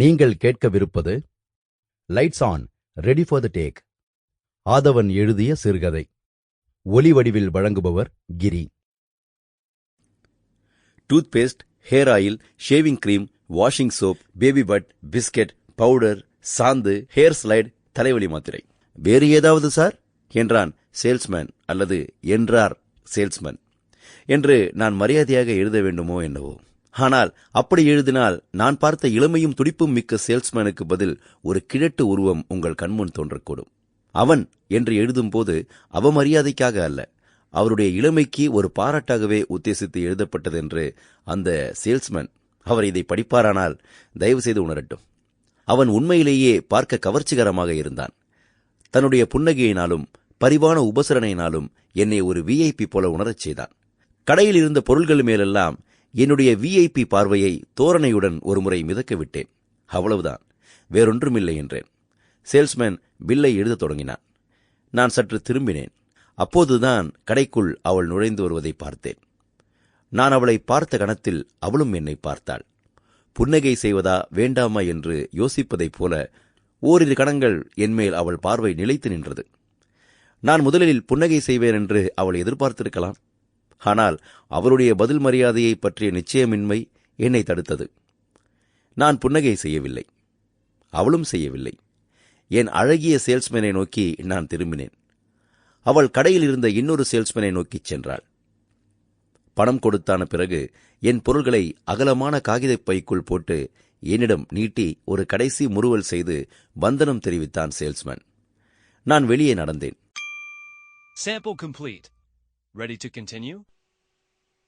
நீங்கள் கேட்கவிருப்பது lights on ready for the take Aadhavan எழுதிய சிறுகதை. ஒலி வடிவில் வழங்குபவர் Giri. Toothpaste hair oil shaving cream washing soap baby but biscuit powder சாந்து ஹேர் ஸ்லைடு தலைவலி மாத்திரை. வேறு ஏதாவது சார் என்றான் சேல்ஸ்மேன் அல்லது என்றார் சேல்ஸ்மேன் என்று நான் மரியாதையாக எழுத வேண்டுமோ என்னவோ. ஆனால் அப்படி எழுதினால் நான் பார்த்த இளமையும் துடிப்பும் மிக்க சேல்ஸ்மேனுக்கு பதில் ஒரு கிழட்டு உருவம் உங்கள் கண்முன் தோன்றக்கூடும். அவன் என்று எழுதும்போது அவமரியாதைக்காக அல்ல. அவருடைய இளமைக்கு ஒரு பாராட்டாகவே உத்தேசித்து எழுதப்பட்டதென்று அந்த சேல்ஸ்மேன் அவர் இதை படிப்பாரானால் தயவு செய்து உணரட்டும். அவன் உண்மையிலேயே பார்க்க கவர்ச்சிகரமாக இருந்தான். தன்னுடைய புன்னகையினாலும் பரிவான உபசரணையினாலும் என்னை ஒரு விஐபி போல உணரச் செய்தான். கடையில் இருந்த பொருள்கள் மேலெல்லாம் என்னுடைய விஐபி பார்வையை தோரணையுடன் ஒருமுறை மிதக்க விட்டேன் அவ்வளவுதான். வேறொன்றுமில்லை என்றேன். சேல்ஸ்மேன் பில்லை எழுதத் தொடங்கினான். நான் சற்று திரும்பினேன். அப்போதுதான் கடைக்குள் அவள் நுழைந்து வருவதை பார்த்தேன். நான் அவளை பார்த்த கணத்தில் அவளும் என்னை பார்த்தாள். புன்னகை செய்வதா வேண்டாமா என்று யோசிப்பதைப் போல ஓரிரு கணங்கள் என்மேல் அவள் பார்வை நிலைத்து நின்றது. நான் முதலில் புன்னகை செய்வேன் என்று அவள் எதிர்பார்த்திருக்கலாம். ஆனால் அவருடைய பதில் மரியாதையை பற்றிய நிச்சயமின்மை என்னை தடுத்தது. நான் புன்னகை செய்யவில்லை. அவளும் செய்யவில்லை. என் அழகிய சேல்ஸ்மேனை நோக்கி நான் திரும்பினேன். அவள் கடையில் இருந்த இன்னொரு சேல்ஸ்மேனை நோக்கிச் சென்றாள். பணம் கொடுத்தான பிறகு என் பொருள்களை அகலமான காகிதப் பைக்குள் போட்டு என்னிடம் நீட்டி ஒரு கடைசி முறுவல் செய்து வந்தனம் தெரிவித்தான் சேல்ஸ்மேன். நான் வெளியே நடந்தேன். Sample complete. Ready to continue?